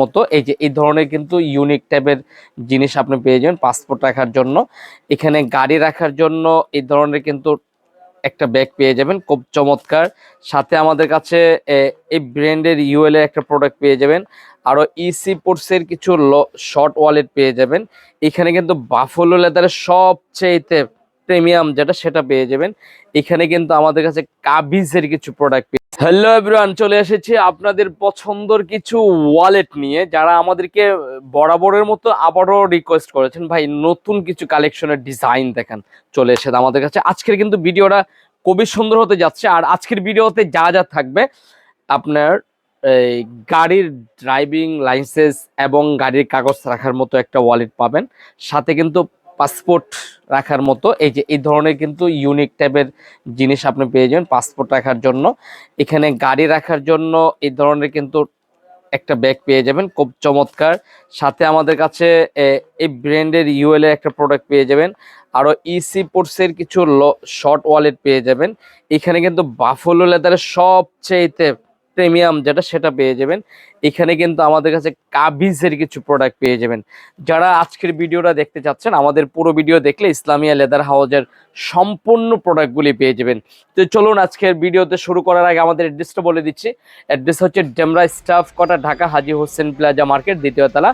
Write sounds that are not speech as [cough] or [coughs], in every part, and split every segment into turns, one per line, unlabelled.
মতো। এই যে, এই ধরনের কিন্তু ইউনিক টাইপের জিনিস আপনি পেয়ে যাবেন পাসপোর্ট রাখার জন্য। এখানে গাড়ি রাখার জন্য এই ধরনের কিন্তু একটা ব্যাগ পেয়ে যাবেন, খুব চমৎকার। সাথে আমাদের কাছে এই ব্র্যান্ডের ইউএল এর একটা প্রোডাক্ট পেয়ে যাবেন। আরও ইসি পোর্টসের কিছু শর্ট ওয়ালেট পেয়ে যাবেন। এখানে কিন্তু বাফলো লেদারের সবচেয়ে প্রিমিয়াম যেটা সেটা পেয়ে যাবেন। এখানে কিন্তু আমাদের কাছে কাবিজের কিছু প্রোডাক্ট হ্যালো এভরিওয়ান চলে এসেছি আপনাদের পছন্দর কিছু ওয়ালেট নিয়ে। যারা আমাদেরকে বরাবরের মতো আবারও রিকোয়েস্ট করেছেন, ভাই নতুন কিছু কালেকশনের ডিজাইন দেখান। চলে এসে আমাদের কাছে। আজকের কিন্তু ভিডিওটা খুবই সুন্দর হতে যাচ্ছে। আর আজকের ভিডিওতে যা যা থাকবে, আপনার এই গাড়ির ড্রাইভিং লাইসেন্স এবং গাড়ির কাগজ রাখার মতো একটা ওয়ালেট পাবেন। সাথে কিন্তু পাসপোর্ট রাখার মতো। এই যে, এই ধরনের কিন্তু ইউনিক টাইপের জিনিস আপনি পেয়ে যাবেন পাসপোর্ট রাখার জন্য। এখানে গাড়ি রাখার জন্য এই ধরনের কিন্তু একটা ব্যাগ পেয়ে যাবেন, খুব চমৎকার। সাথে আমাদের কাছে এই ব্র্যান্ডের ইউএল এর একটা প্রোডাক্ট পেয়ে যাবেন। আরও ইসি পোর্টসের কিছু শর্ট ওয়ালেট পেয়ে যাবেন। এখানে কিন্তু বাফলো লেদারের সবচেয়ে প্রিমিয়াম যেটা সেটা পেয়ে যাবেন। এখানে কিন্তু আমাদের কাছে কাবিজের কিছু প্রোডাক্ট পেয়ে যাবেন। যারা আজকের ভিডিওটা দেখতে চাচ্ছেন, আমাদের পুরো ভিডিও দেখলে ইসলামিয়া লেদার হাউজের সম্পূর্ণ প্রোডাক্টগুলি পেয়ে যাবেন। তো চলুন আজকের ভিডিওতে শুরু করার আগে আমাদের অ্যাড্রেসটা বলে দিচ্ছি। অ্যাড্রেস হচ্ছে Demra staff quarter, Dhaka Haji Hossain plaza market, দ্বিতীয় তলা,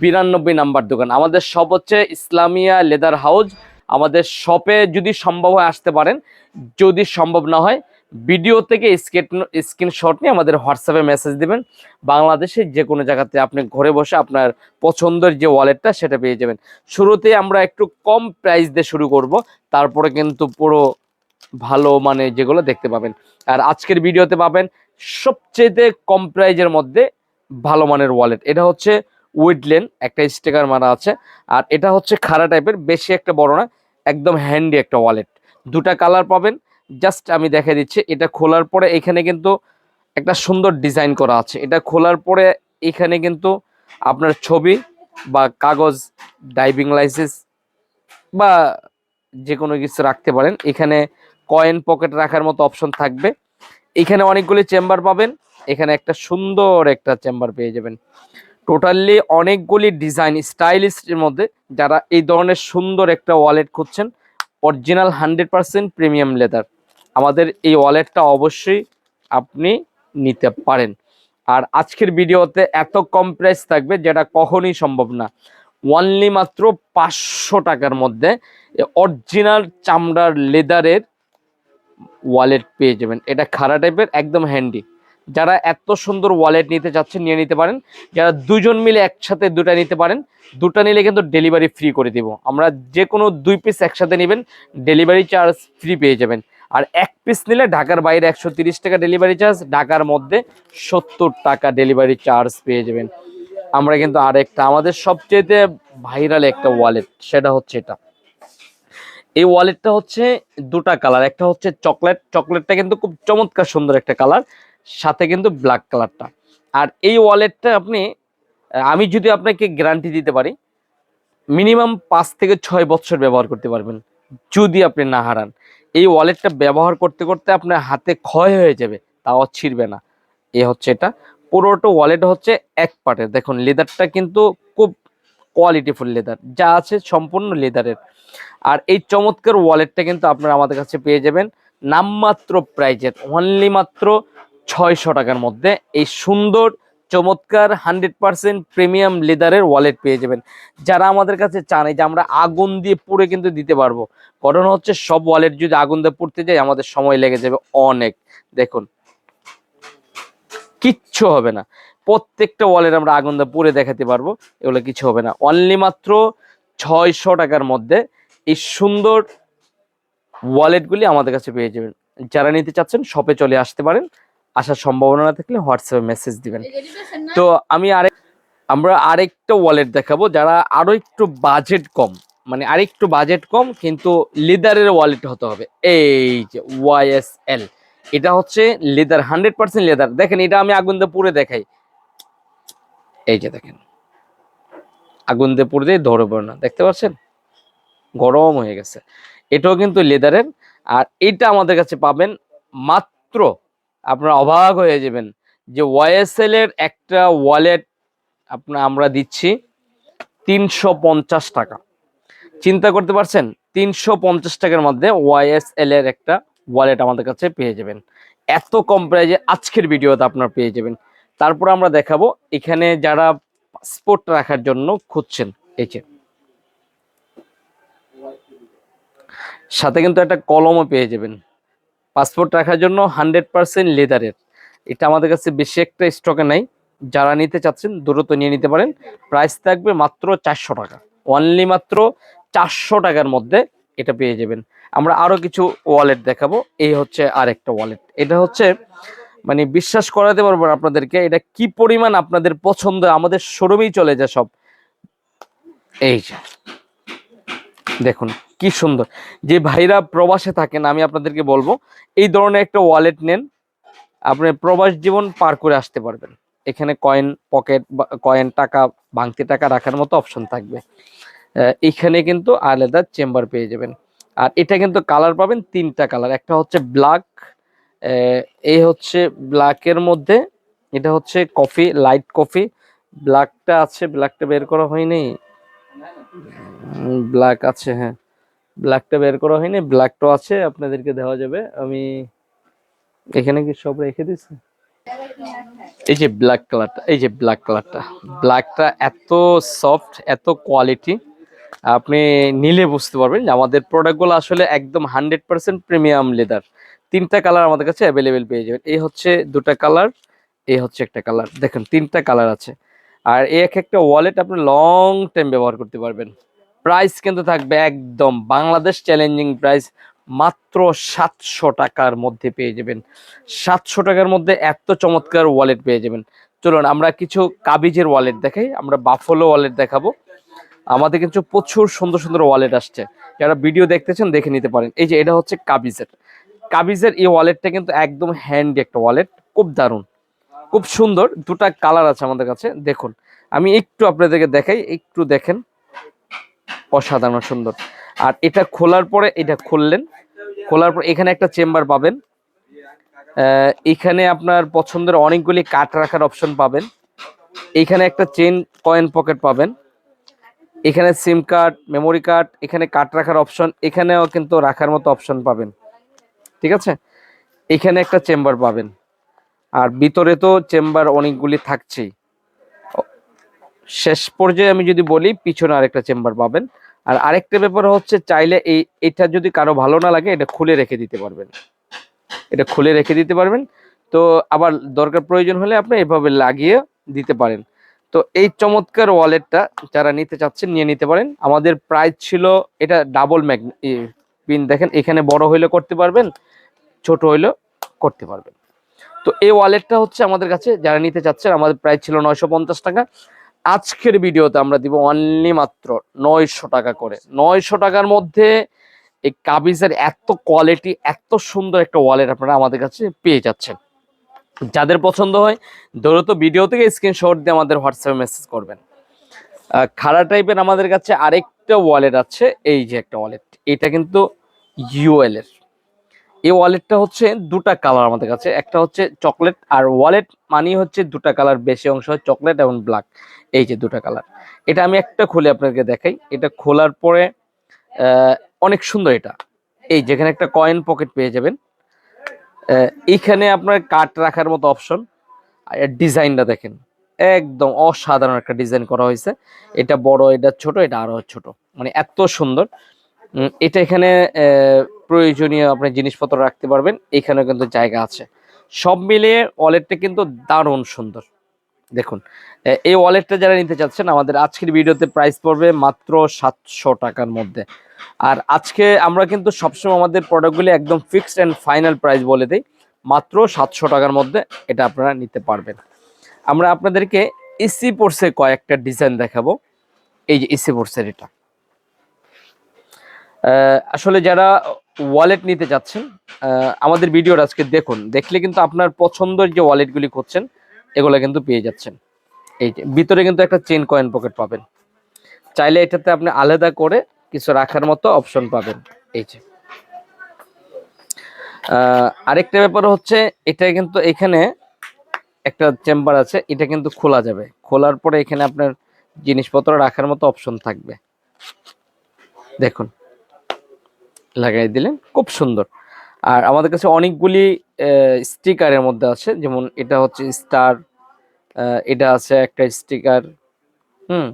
বিরানব্বই নাম্বার দোকান। আমাদের সব হচ্ছে ইসলামিয়া লেদার হাউজ। আমাদের শপে যদি সম্ভব হয় আসতে পারেন। যদি সম্ভব না হয় ভিডিও থেকে স্ক্রিনশট নিয়ে আমাদের হোয়াটসঅ্যাপে মেসেজ দেবেন। বাংলাদেশের যে কোনো জায়গাতে আপনি ঘরে বসে আপনার পছন্দের যে ওয়ালেটটা সেটা পেয়ে যাবেন। শুরুতে আমরা একটু কম প্রাইস দিয়ে শুরু করব, তারপরে কিন্তু পুরো ভালো মানে যেগুলো দেখতে পাবেন। আর আজকের ভিডিওতে পাবেন সবচেয়ে কম প্রাইজের মধ্যে ভালো মানের ওয়ালেট এটা হচ্ছে উইডলেন একটা স্টিকার মারা আছে। আর এটা হচ্ছে খাড়া টাইপের বেশি একটা বড় না, একদম হ্যান্ডি একটা ওয়ালেট দুটা কালার পাবেন জাস্ট আমি দেখা দিচ্ছি, এটা খোলার পরে এখানে কিন্তু একটা সুন্দর ডিজাইন করা আছে। এটা খোলার পরে এখানে কিন্তু আপনার ছবি বা কাগজ ড্রাইভিং লাইসেন্স বা যে কোনো কিছু রাখতে পারেন। এখানে কয়েন পকেট রাখার মতো অপশন থাকবে। এখানে অনেকগুলি চেম্বার পাবেন। এখানে একটা সুন্দর একটা চেম্বার পেয়ে যাবেন। টোটালি অনেকগুলি ডিজাইন স্টাইলিস্টের মধ্যে যারা এই ধরনের সুন্দর একটা ওয়ালেট খুঁজছেন। Original hundred percent premium leather আমাদের এই ওয়ালেটটা অবশ্যই আপনি নিতে পারেন। আর আজকের ভিডিওতে এত কম প্রাইস থাকবে যেটা কখনই সম্ভব না। ওয়ানলি মাত্র পাঁচশো টাকার মধ্যে অরিজিনাল চামড়ার লেদারের ওয়ালেট পেয়ে যাবেন। এটা খাড়া টাইপের একদম হ্যান্ডি যারা এত সুন্দর ওয়ালেট নিতে চাচ্ছেন নিয়ে নিতে পারেন। যারা দুজন মিলে একসাথে দুটা নিতে পারেন, দুটা নিলে কিন্তু ডেলিভারি ফ্রি করে দিব। আমরা যে কোনো দুই পিস একসাথে নেবেন ডেলিভারি চার্জ ফ্রি পেয়ে যাবেন। আর এক পিস নিলে ঢাকার বাইরে একশো টাকা ডেলিভারি চার্জ ঢাকার মধ্যে সত্তর টাকা ডেলিভারি চার্জ পেয়ে যাবেন। আমরা কিন্তু আরেকটা, আমাদের সবচেয়ে ভাইরাল একটা ওয়ালেট সেটা হচ্ছে এটা। এই ওয়ালেটটা হচ্ছে দুটা কালার একটা হচ্ছে চকলেট চকলেটটা কিন্তু খুব চমৎকার সুন্দর একটা কালার সাথে কিন্তু ব্ল্যাক কালারটা আর এই ওয়ালেটটা আপনি, আমি যদি আপনাকে গ্যারান্টি দিতে পারি মিনিমাম পাঁচ থেকে ছয় বছর ব্যবহার করতে পারবেন। যদি আপনি না হারান, এই ওয়ালেটটা ব্যবহার করতে করতে আপনার হাতে ক্ষয় হয়ে যাবে, তাও ছিঁড়বে না। এ হচ্ছে এটা। পুরোটা ওয়ালেট হচ্ছে এক পার্টের দেখুন, লেদারটা কিন্তু খুব কোয়ালিটিফুল লেদার। যা আছে সম্পূর্ণ লেদারের। আর এই চমৎকার ওয়ালেটটা কিন্তু আপনারা আমাদের কাছে পেয়ে যাবেন নামমাত্র প্রাইজের অনলি মাত্র ছয়শো টাকার মধ্যে। এই সুন্দর চমৎকার হান্ড্রেড পার্সেন্ট প্রিমিয়াম লেদারের ওয়ালেট পেয়ে যাবেন। যারা আমাদের কাছে চান যে আমরা আগুন দিয়ে পুড়ে কিন্তু দিতে পারব। কারণ হচ্ছে সব ওয়ালেট যদি আগুন দিয়ে পুড়তে যাই আমাদের সময় লেগে যাবে অনেক। দেখুন, কিচ্ছু হবে না। প্রত্যেকটা ওয়ালেট আমরা আগুন দিয়ে পুড়ে দেখাতে পারব, এগুলো কিছু হবে না। অনলি মাত্র ছয়শো টাকার মধ্যে এই সুন্দর ওয়ালেটগুলি আমাদের কাছে পেয়ে যাবেন। যারা নিতে চাচ্ছেন শপে চলে আসতে পারেন। আসার সম্ভাবনা না থাকলে হোয়াটসঅ্যাপে মেসেজ দিবেন। তো আমি আরেক আমরা আরেকটা ওয়ালেট দেখাবো যারা আরও একটু বাজেট কম। মানে আরেকটু বাজেট কম কিন্তু লেদারের ওয়ালেট হতে হবে। এই যে ওয়াইএসএল এটা হচ্ছে লেদার হান্ড্রেড পার্সেন্ট লেদার দেখেন এটা আমি আগুন দিয়ে দেখাই। এই যে দেখেন। আগুন দিয়ে পুড়ে দিয়ে ধরে পড়ে না। দেখতে পাচ্ছেন? গরম হয়ে গেছে। এটাও কিন্তু লেদারের আর এটা আমাদের কাছে পাবেন মাত্র আপনারা অবাক হয়ে যাবেন যে ওয়াইএসএল এর একটা ওয়ালেট আপনার আমরা দিচ্ছি তিনশো পঞ্চাশ টাকা। চিন্তা করতে পারছেন? তিনশো পঞ্চাশ টাকার মধ্যে ওয়াইএসএল এর একটা ওয়ালেট আমাদের কাছে পেয়ে যাবেন। এত কম প্রাইজে আজকের ভিডিওতে আপনারা পেয়ে যাবেন। তারপর আমরা দেখাবো এখানে যারা পাসপোর্ট রাখার জন্য খুঁজছেন, এই যে। সাথে কিন্তু একটা কলমও পেয়ে যাবেন। পাসপোর্ট রাখার জন্য হান্ড্রেড পার্সেন্ট লেদারের। এটা আমাদের কাছে বেশি একটা স্টকে নাই। যারা নিতে চাচ্ছেন, দ্রুত নিয়ে নিতে পারেন। প্রাইস থাকবে মাত্র চারশো টাকা। অনলি মাত্র চারশো টাকার মধ্যে এটা পেয়ে যাবেন। আমরা আরও কিছু ওয়ালেট দেখাবো। এই হচ্ছে আরেকটা ওয়ালেট এটা হচ্ছে মানে বিশ্বাস করাতে পারব আপনাদেরকে, এটা কি পরিমাণ আপনাদের পছন্দ, আমাদের শোরুমেই চলে যায় সব। এই যে। দেখুন, কি সুন্দর। যে ভাইরা প্রবাসে থাকেন, আমি আপনাদেরকে বলব, এই ধরনের একটা ওয়ালেট নেন, আপনি প্রবাস জীবন পার করে আসতে পারবেন। এখানে কয়েন পকেট কয়েন টাকা, ভাঙতি টাকা রাখার মতো অপশন থাকবে। এখানে কিন্তু আলাদা চেম্বার পেয়ে যাবেন। আর এটা কিন্তু কালার পাবেন তিনটা কালার একটা হচ্ছে ব্ল্যাক এই হচ্ছে ব্ল্যাকের মধ্যে, এটা হচ্ছে কফি লাইট কফি ব্ল্যাকটা আছে ব্ল্যাকটা বের করা হয়নি। ব্ল্যাক আছে হ্যাঁ। ব্ল্যাকটা বের করা হয়নি ব্ল্যাকটাও আছে, আপনাদেরকে দেওয়া যাবে। আমি এখানে কি সব রেখে দিছি এই যে ব্ল্যাক কালারটা এই যে ব্ল্যাক কালারটা ব্ল্যাকটা এত সফট এত কোয়ালিটি আপনি নিলে বুঝতে পারবেন যে আমাদের প্রোডাক্টগুলো আসলে একদম হান্ড্রেড পার্সেন্ট প্রিমিয়াম লেদার তিনটা কালার আমাদের কাছে অ্যাভেলেবেল পেয়ে যাবেন। এই হচ্ছে দুটা কালার এই হচ্ছে একটা কালার দেখুন, তিনটা কালার আছে। আর এক একটা ওয়ালেট আপনি লং টাইম ব্যবহার করতে পারবেন। প্রাইস কিন্তু থাকবে একদম বাংলাদেশ চ্যালেঞ্জিং প্রাইস মাত্র সাতশো টাকার মধ্যে পেয়ে যাবেন। সাতশো টাকার মধ্যে এত চমৎকার ওয়ালেট পেয়ে যাবেন। চলুন আমরা কিছু কাবিজের ওয়ালেট দেখাই, আমরা বাফলো ওয়ালেট দেখাবো। আমাদের কিন্তু প্রচুর সুন্দর সুন্দর ওয়ালেট আসছে। যারা ভিডিও দেখতেছেন দেখে নিতে পারেন। এই যে এটা হচ্ছে কাবিজের। কাবিজের এই ওয়ালেটটা কিন্তু একদম হ্যান্ডি একটা ওয়ালেট খুব দারুণ। খুব সুন্দর দুটা কালার আছে আমাদের কাছে। দেখুন, আমি একটু আপনাদেরকে দেখাই, একটু দেখেন। অসাধারণ সুন্দর। আর এটা খোলার পরে এটা খুললেন। খোলার পর এখানে একটা চেম্বার পাবেন। এখানে আপনার পছন্দের অনেকগুলি কাঠ রাখার অপশন পাবেন। এখানে একটা চেন কয়েন পকেট পাবেন। এখানে সিম কার্ড, মেমোরি কার্ড, এখানে কাঠ রাখার অপশন, এখানেও কিন্তু রাখার মতো অপশন পাবেন। ঠিক আছে? এখানে একটা চেম্বার পাবেন। আর ভিতরে তো চেম্বার অনেকগুলি থাকছেই। শেষ পর্যায়ে আমি যদি বলি, পিছনে আরেকটা চেম্বার পাবেন। আর আরেকটা ব্যাপার হচ্ছে, চাইলে এই, এটা যদি কারও ভালো না লাগে, এটা খুলে রেখে দিতে পারবেন। এটা খুলে রেখে দিতে পারবেন। তো আবার দরকার প্রয়োজন হলে আপনি এভাবে লাগিয়ে দিতে পারেন। তো এই চমৎকার ওয়ালেটটা যারা নিতে চাচ্ছেন, নিয়ে নিতে পারেন। আমাদের প্রাইস ছিল, এটা ডাবল ম্যাগ পিন দেখেন, এখানে বড় হইলে করতে পারবেন, ছোট হইলেও করতে পারবেন। তো এই ওয়ালেটটা হচ্ছে আমাদের কাছে, যারা নিতে চাচ্ছেন, আমাদের প্রাইস ছিল নয়শো পঞ্চাশ টাকা। আজকের ভিডিওতে আমরা দিব অনলি মাত্র নয়শো টাকা করে। নয়শো টাকার মধ্যে এই কাবিজের এত কোয়ালিটি এত সুন্দর একটা ওয়ালেট আপনারা আমাদের কাছে পেয়ে যাচ্ছেন। যাদের পছন্দ হয়, দ্রুত ভিডিও থেকে স্ক্রিনশট দিয়ে আমাদের হোয়াটসঅ্যাপে মেসেজ করবেন। খাড়া টাইপের আমাদের কাছে আরেকটা ওয়ালেট আছে, এই যে একটা ওয়ালেট এটা কিন্তু ইউএল এর এই ওয়ালেটটা হচ্ছে দুটা কালার আমাদের কাছে। একটা হচ্ছে চকলেট আর ওয়ালেট মানি হচ্ছে দুটা কালার, বেশি অংশ হয় চকলেট এবং ব্ল্যাক। এই যে দুটা কালার। এটা আমি একটা খুলে আপনাকে দেখাই। এটা খোলার পরে অনেক সুন্দর এটা। এই যেখানে একটা কয়েন পকেট পেয়ে যাবেন। এইখানে আপনার কাট রাখার মতো অপশন আর ডিজাইনটা দেখেন। একদম অসাধারণ একটা ডিজাইন করা হয়েছে। এটা বড়, এটা ছোট, এটা আরও ছোট। মানে এত সুন্দর। এটা এখানে প্রয়োজনীয় আপনি জিনিসপত্র রাখতে পারবেন, এখানেও কিন্তু জায়গা আছে। সব মিলিয়ে ওয়ালেটটা কিন্তু দারুণ সুন্দর। দেখুন এই ওয়ালেটটা যারা নিতে চাচ্ছেন, আমাদের আজকের ভিডিওতে প্রাইস পড়বে মাত্র সাতশো টাকার মধ্যে। আর আজকে আমরা কিন্তু সবসময় আমাদের প্রোডাক্টগুলি একদম ফিক্সড অ্যান্ড ফাইনাল প্রাইস বলে দিই, মাত্র সাতশো টাকার মধ্যে এটা আপনারা নিতে পারবেন। আমরা আপনাদেরকে এসি পোর্সে কয়েকটা ডিজাইন দেখাবো। এই যে এসি পোর্সের এটা। আসলে যারা ওয়ালেট নিতে যাচ্ছেন আমাদের ভিডিওর আজকে দেখুন। দেখলে কিন্তু আপনার পছন্দের যে ওয়ালেটগুলি করছেন এগুলো কিন্তু পেয়ে যাচ্ছেন। এই যে, ভিতরে কিন্তু একটা চেন কয়েন পকেট পাবেন। চাইলে এটাতে আপনি আলাদা করে কিছু রাখার মতো অপশন পাবেন। এই যে। আরেকটা ব্যাপার হচ্ছে, এটা কিন্তু এখানে একটা চেম্বার আছে, এটা কিন্তু খোলা যাবে। খোলার পরে এখানে আপনার জিনিসপত্র রাখার মতো অপশন থাকবে। দেখুন। লাগাই দিলেন। খুব সুন্দর। আর আমাদের কাছে অনেকগুলি স্টিকারের মধ্যে আছে। যেমন এটা হচ্ছে স্টার এটা আছে একটা স্টিকার, হুম,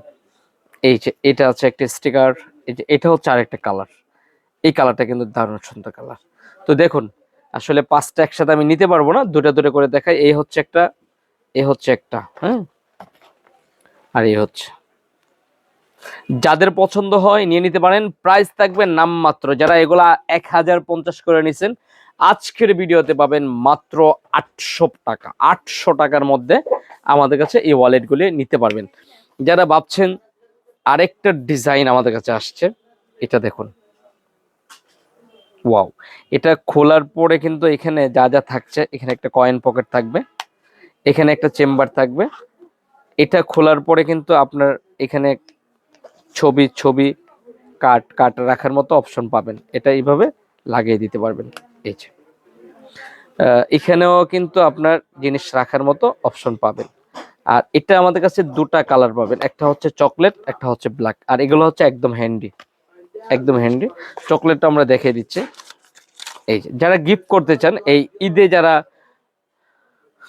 এই যে এটা আছে একটা স্টিকার, এই এটা হচ্ছে আরেকটা কালার। এই কালারটা কিন্তু দারুণ সুন্দর কালার। তো দেখুন, আসলে পাঁচটা একসাথে আমি নিতে পারব না। দুটা দুটো করে দেখাই। এই হচ্ছে একটা, এ হচ্ছে একটা হ্যাঁ আর এই হচ্ছে। যাদের পছন্দ হয় নিয়ে নিতে পারেন। প্রাইস থাকবে নামমাত্র। যারা এগুলা এক হাজার পঞ্চাশ করে নিছেন, আজকের ভিডিওতে পাবেন মাত্র আটশো টাকা। আটশো টাকার মধ্যে আমাদের কাছে এই ওয়ালেটগুলি নিতে পারবেন। যারা ভাবছেন আরেকটা ডিজাইন আমাদের কাছে আসছে, এটা দেখুন। ওয়াও এটা খোলার পরে কিন্তু এখানে যা যা থাকছে, এখানে একটা কয়েন পকেট থাকবে, এখানে একটা চেম্বার থাকবে। এটা খোলার পরে কিন্তু আপনার এখানে ছবি ছবি, কাট কাট রাখার মতো অপশন পাবেন। এটা এইভাবে লাগিয়ে দিতে পারবেন। এই যে। এখানেও কিন্তু আপনার জিনিস রাখার মতো অপশন পাবেন। আর এটা আমাদের কাছে দুটা কালার পাবেন। একটা হচ্ছে চকলেট একটা হচ্ছে ব্ল্যাক আর এগুলো হচ্ছে একদম হ্যান্ডি একদম হ্যান্ডি চকলেটটা আমরা দেখিয়ে দিচ্ছি। এই যারা গিফট করতে চান, এই ঈদে যারা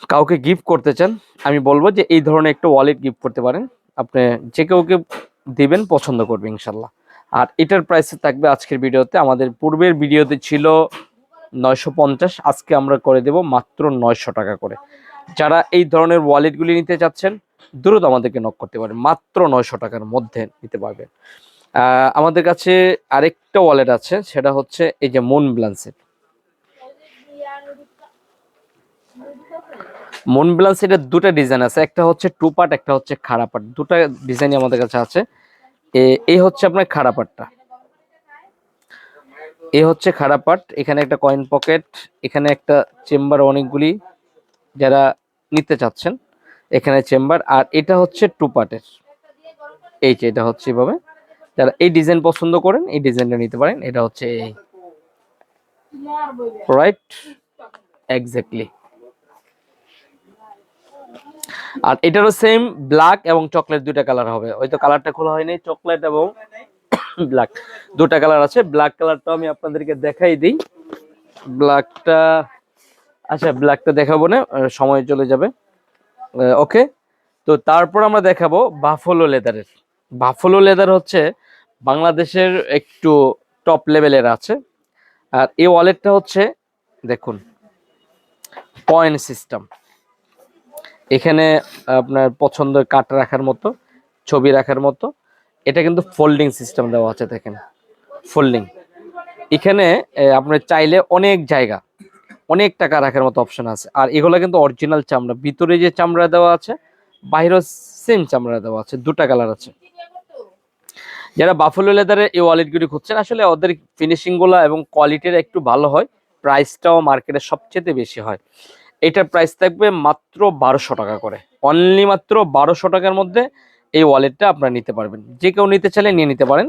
কাউকে গিফট করতে চান, আমি বলব যে এই ধরনের একটা ওয়ালেট গিফট করতে পারেন। আপনি যে কাউকে দিবেন, পছন্দ করবে ইনশাল্লাহ। আর এটার প্রাইস থাকবে আজকের ভিডিওতে, আমাদের পূর্বের ভিডিওতে ছিল নয়শো পঞ্চাশ, আজকে আমরা করে দেব মাত্র নয়শো টাকা করে। যারা এই ধরনের ওয়ালেটগুলি নিতে চাচ্ছেন, দ্রুত আমাদেরকে নক করতে পারেন, মাত্র নয়শো টাকার মধ্যে নিতে পারবেন। আমাদের কাছে আরেকটা ওয়ালেট আছে, সেটা হচ্ছে এই যে মুন ব্লান্সের মন ব্লান্স এর দুটা ডিজাইন আছে, একটা হচ্ছে টু পার্ট একটা হচ্ছে খারাপ পার্ট দুটা ডিজাইনই আমাদের কাছে আছে। এই হচ্ছে আপনার খাড়া পার্টটা এই হচ্ছে খাড়া পার্ট এখানে একটা কয়েন পকেট এখানে একটা চেম্বার অনেকগুলি যারা নিতে চাচ্ছেন, এখানে চেম্বার আর এটা হচ্ছে টু পার্টের এই যে এটা হচ্ছে এভাবে। যারা এই ডিজাইন পছন্দ করেন, এই ডিজাইনটা নিতে পারেন। এটা হচ্ছে এই। রাইট এক্স্যাক্টলি আর এটারও সেম ব্ল্যাক এবং চকলেট দুইটা কালার হবে। হয়তো কালারটা খোলা হয়নি চকলেট এবং [coughs] ব্ল্যাক দুটা কালার আছে ব্ল্যাক কালারটা আমি আপনাদেরকে দেখাই দিই। ব্ল্যাকটা আচ্ছা ব্ল্যাকটা দেখাবো না সময় চলে যাবে। ওকে তো তারপর আমরা দেখাবো বাফলো লেদারের বাফলো লেদার হচ্ছে বাংলাদেশের একটু টপ লেভেলের আছে। আর এই ওয়ালেটটা হচ্ছে, দেখুন কয়েন সিস্টেম এখানে আপনার পছন্দের কাট রাখার মতো, ছবি রাখার মতো। এটা কিন্তু ফোল্ডিং সিস্টেম দেওয়া আছে, দেখেন। ফোল্ডিং এখানে আপনার চাইলে অনেক জায়গা, অনেক টাকা রাখার মতো অপশন আছে। আর এগুলো কিন্তু অরিজিনাল চামড়া। ভিতরে যে চামড়া দেওয়া আছে, বাইরেও সেম চামড়া দেওয়া আছে। দুটা কালার আছে। যারা বাফলো লেদারের এই ওয়ালেটগুলি খুঁজছেন, আসলে ওদের ফিনিশিংগুলা এবং কোয়ালিটির একটু ভালো হয়। প্রাইসটাও মার্কেটে সবচেয়ে বেশি হয়। এটার প্রাইস থাকবে মাত্র বারোশো টাকা করে। অনলি মাত্র বারোশো টাকার মধ্যে এই ওয়ালেটটা আপনারা নিতে পারবেন। যে কেউ নিতে চাইলে নিয়ে নিতে পারেন।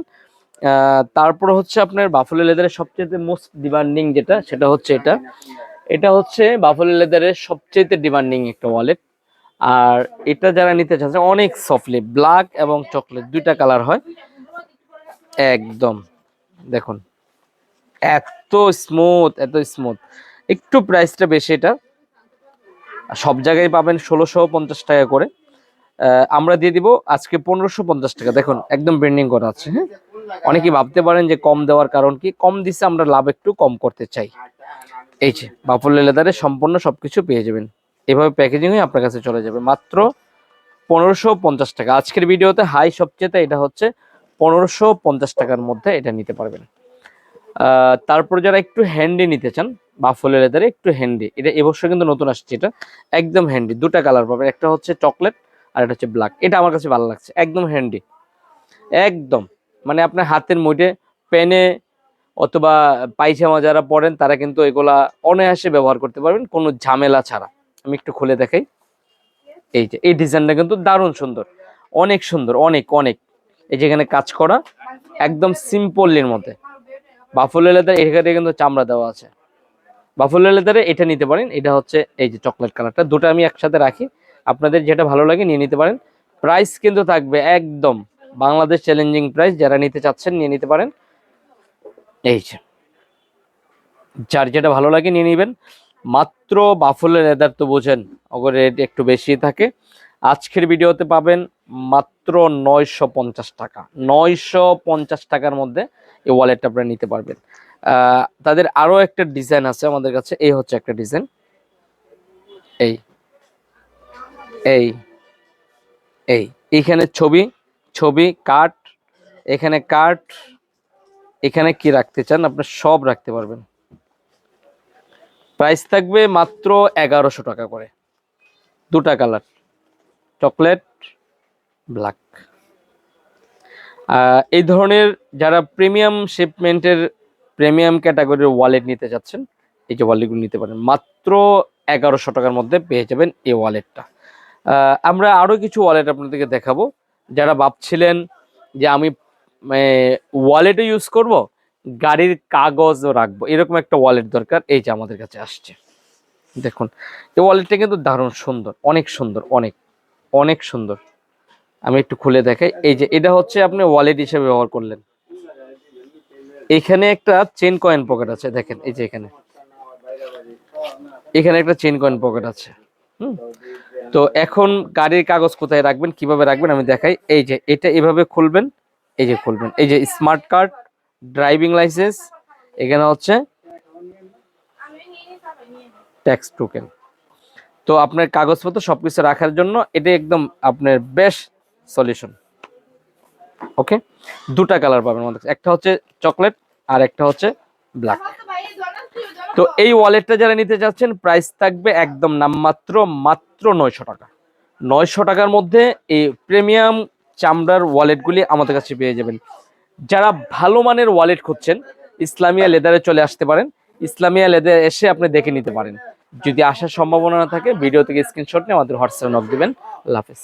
তারপর হচ্ছে আপনার বাফলো লেদারের সবচেয়ে মোস্ট ডিমান্ডিং যেটা, সেটা হচ্ছে এটা। এটা হচ্ছে বাফলো লেদারের সবচেয়ে ডিমান্ডিং একটা ওয়ালেট আর এটা যারা নিতে চাচ্ছে, অনেক সফটলি ব্ল্যাক এবং চকলেট দুইটা কালার হয়। একদম। দেখুন, এত স্মুথ এত স্মুথ একটু প্রাইসটা বেশি এটা। সব জায়গায় পাবেন ষোলোশো পঞ্চাশ টাকা করে। আমরা দিয়ে দিব আজকে পনেরোশো পঞ্চাশ টাকা। দেখুন, একদম ব্র্যান্ডিং করা আছে হ্যাঁ? অনেকেই ভাবতে পারেন যে কম দেওয়ার কারণ কি? কম দিছে, আমরা লাভ একটু কম করতে চাই। এই যে বাফল লেদারে সম্পূর্ণ সবকিছু পেয়ে যাবেন। এভাবে প্যাকেজিং হয়ে আপনার কাছে চলে যাবে। মাত্র পনেরোশো পঞ্চাশ টাকা। আজকের ভিডিওতে হাই সবচেয়ে, এটা হচ্ছে পনেরোশো পঞ্চাশ টাকার মধ্যে এটা নিতে পারবেন। তারপর যারা একটু হ্যান্ডি নিতে চান বাফলে লেদারে একটু হ্যান্ডি এটা এবছর কিন্তু নতুন আসছে এটা, একদম হ্যান্ডি দুটা কালার পাবেন, একটা হচ্ছে চকলেট আর এটা হচ্ছে ব্ল্যাক এটা আমার কাছে ভালো লাগছে, একদম হ্যান্ডি একদম। মানে আপনার হাতের মুঠে, পেনে অথবা পায়জামা যারা পরেন, তারা কিন্তু এগুলা অনায়াসে ব্যবহার করতে পারবেন, কোনো ঝামেলা ছাড়া। আমি একটু খুলে দেখাই। এই যে, এই ডিজাইনটা কিন্তু দারুণ সুন্দর। অনেক সুন্দর, অনেক অনেক। এই যেখানে কাজ করা, একদম সিম্পলের মধ্যে। বাফলো লেদার এখানে কিন্তু চামড়া দেওয়া আছে। বাফলো লেদারে এটা নিতে পারেন, এটা হচ্ছে এই যে চকলেট কালারটা, দুটো আমি একসাথে রাখি। আপনাদের যেটা ভালো লাগে নিয়ে নিতে পারেন। প্রাইস কিন্তু থাকবে একদম বাংলাদেশ চ্যালেঞ্জিং প্রাইস, যারা নিতে চাচ্ছেন নিয়ে নিতে পারেন। এই যে, যার যেটা ভালো লাগে নিয়ে নেবেন। মাত্র বাফলের লেদার তো বোঝেন ওগুলো রেট একটু বেশি থাকে। আজকের ভিডিওতে পাবেন মাত্র নয়শো পঞ্চাশ টাকা। নয়শো পঞ্চাশ টাকার মধ্যে এই ওয়ালেটটা আপনারা নিতে পারবেন। তাদের আরও একটা ডিজাইন আছে আমাদের কাছে। এই হচ্ছে একটা ডিজাইন এই। এই। এই। এইখানে ছবি। ছবি কাঠ এখানে কাঠ এখানে কি রাখতে চান আপনি সব রাখতে পারবেন। প্রাইস থাকবে মাত্র এগারোশো টাকা করে। দুটা কালার চকলেট ব্ল্যাক এই ধরনের যারা প্রিমিয়াম শিপমেন্টের প্রিমিয়াম ক্যাটাগরির ওয়ালেট নিতে চাচ্ছেন এই যে ওয়ালেটগুলো নিতে পারেন, মাত্র এগারোশো টাকার মধ্যে পেয়ে যাবেন এই ওয়ালেটটা আমরা আরও কিছু ওয়ালেট আপনাদেরকে দেখাবো। যারা ভাবছিলেন যে আমি ওয়ালেটও ইউজ করব, গাড়ির কাগজও রাখব, এরকম একটা ওয়ালেট দরকার, এই যে আমাদের কাছে আসছে। দেখুন, এই ওয়ালেটটা কিন্তু দারুণ সুন্দর, অনেক সুন্দর, অনেক অনেক সুন্দর। আমি একটু খুলে দেখাই। এই যে, এটা হচ্ছে আপনি ওয়ালেট হিসেবে ব্যবহার করলেন। এখানে একটা চেন কয়েন পকেট আছে, দেখেন, এই যে এখানে। এখানে একটা চেন কয়েন পকেট আছে, হুম? তো এখন গাড়ির কাগজ কোথায় রাখবেন, কীভাবে রাখবেন আমি দেখাই। এই যে, এটা এভাবে খুলবেন, এই যে খুলবেন। এই যে স্মার্ট কার্ড ড্রাইভিং লাইসেন্স এখানে হচ্ছে ট্যাক্স টোকেন তো আপনার কাগজপত্র সবকিছু রাখার জন্য এটা একদম আপনার বেস্ট সলিউশন। ওকে? দুটা কালার পাবেন আমাদের একটা হচ্ছে চকলেট, আর একটা হচ্ছে ব্ল্যাক। তো এই ওয়ালেটটা যারা নিতে চাচ্ছেন, প্রাইস থাকবে একদম নামমাত্র মাত্র নয়শো টাকা। নয়শো টাকার মধ্যে এই প্রিমিয়াম চামড়ার ওয়ালেটগুলি আমাদের কাছে পেয়ে যাবেন। যারা ভালো মানের ওয়ালেট খুঁজছেন, ইসলামিয়া লেদারে চলে আসতে পারেন। ইসলামিয়া লেদার এসে আপনি দেখে নিতে পারেন। যদি আসার সম্ভাবনা না থাকে, ভিডিও থেকে স্ক্রিনশট নিয়ে আমাদের হোয়াটসঅ্যাপে নক দিবেন। আল্লাহ হাফেজ।